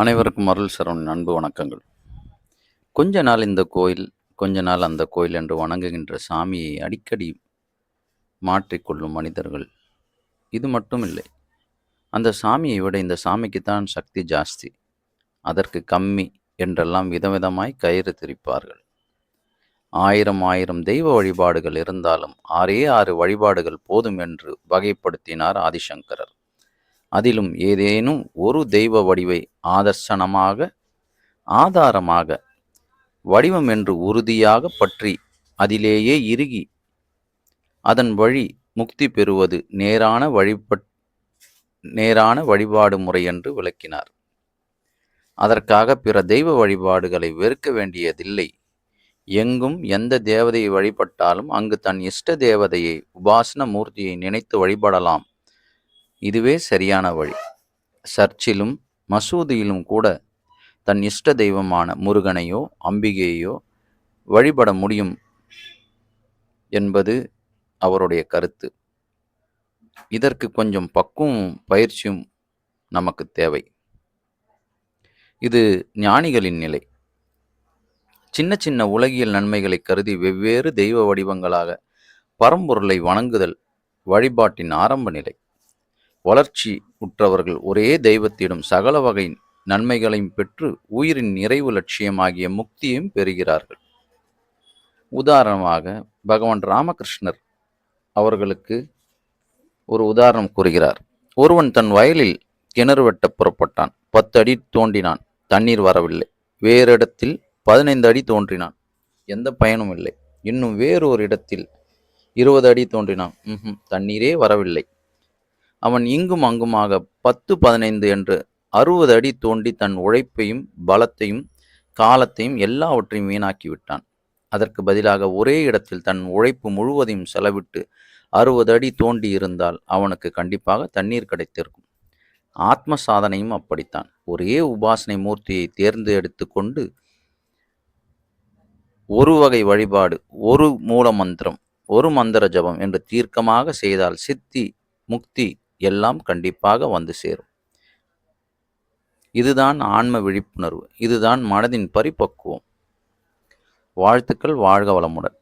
அனைவருக்கும் அருள் சரவணன் அன்பு வணக்கங்கள். கொஞ்ச நாள் இந்த கோயில் கொஞ்ச நாள் அந்த கோயில் என்று வணங்குகின்ற சாமியை அடிக்கடி மாற்றிக்கொள்ளும் மனிதர்கள் இது மட்டும் இல்லை அந்த சாமியை விட இந்த சாமிக்குத்தான் சக்தி ஜாஸ்தி. அதற்கு கம்மி என்றெல்லாம் விதவிதமாய் கயிறு திரிப்பார்கள். ஆயிரம் ஆயிரம் தெய்வ வழிபாடுகள் இருந்தாலும் ஆறே ஆறு வழிபாடுகள் போதும் என்று வகைப்படுத்தினார் ஆதிசங்கரர். அதிலும் ஏதேனும் ஒரு தெய்வ வடிவை ஆதர்சனமாக ஆதாரமாக வடிவம் என்று உறுதியாக பற்றி அதிலேயே இறுகி அதன் வழி முக்தி பெறுவது நேரான வழிபட் நேரான வழிபாடு முறை என்று விளக்கினார். அதற்காக பிற தெய்வ வழிபாடுகளை வெறுக்க வேண்டியதில்லை. எங்கும் எந்த தேவதையை வழிபட்டாலும் அங்கு தன் இஷ்ட தேவதையை உபாசன மூர்த்தியை நினைத்து வழிபடலாம். இதுவே சரியான வழி. சர்ச்சிலும் மசூதியிலும் கூட தன் இஷ்ட தெய்வமான முருகனையோ அம்பிகையோ வழிபட முடியும் என்பது அவருடைய கருத்து. இதற்கு கொஞ்சம் பக்குவம் பயிற்சியும் நமக்கு தேவை. இது ஞானிகளின் நிலை. சின்ன சின்ன உலகியல் நன்மைகளை கருதி வெவ்வேறு தெய்வ வடிவங்களாக பரம்பொருளை வணங்குதல் வழிபாட்டின் ஆரம்ப நிலை. வளர்ச்சி உற்றவர்கள் ஒரே தெய்வத்திடம் சகல வகை நன்மைகளையும் பெற்று உயிரின் நிறைவு லட்சியமாகிய முக்தியையும் பெறுகிறார்கள். உதாரணமாக பகவான் ராமகிருஷ்ணர் அவர்களுக்கு ஒரு உதாரணம் கூறுகிறார். ஒருவன் தன் வயலில் கிணறு வெட்ட புறப்பட்டான் பத்து அடி தோண்டினான் தண்ணீர் வரவில்லை. வேறு இடத்தில் பதினைந்து அடி தோன்றினான் எந்த பயனும் இல்லை. இன்னும் வேறு ஒரு இடத்தில் இருபது அடி தோன்றினான். தண்ணீரே வரவில்லை. அவன் இங்கும் அங்குமாக பத்து பதினைந்து என்று அறுபது அடி தோண்டி தன் உழைப்பையும் பலத்தையும் காலத்தையும் எல்லாவற்றையும் வீணாக்கி விட்டான் அதற்கு பதிலாக ஒரே இடத்தில் தன் உழைப்பு முழுவதையும் செலவிட்டு அறுபது அடி தோண்டி இருந்தால் அவனுக்கு கண்டிப்பாக தண்ணீர் கிடைத்திருக்கும். ஆத்ம சாதனையும் அப்படித்தான். ஒரே உபாசனை மூர்த்தியை தேர்ந்தெடுத்து கொண்டு ஒரு வகை வழிபாடு ஒரு மூல மந்திரம் ஒரு மந்திர ஜபம் என்று தீர்க்கமாக செய்தால் சித்தி முக்தி எல்லாம் கண்டிப்பாக வந்து சேரும். இதுதான் ஆன்ம விழிப்புணர்வு. இதுதான் மனதின் பரிபக்குவம். வாழ்த்துக்கள் வாழ்க வளமுடன்.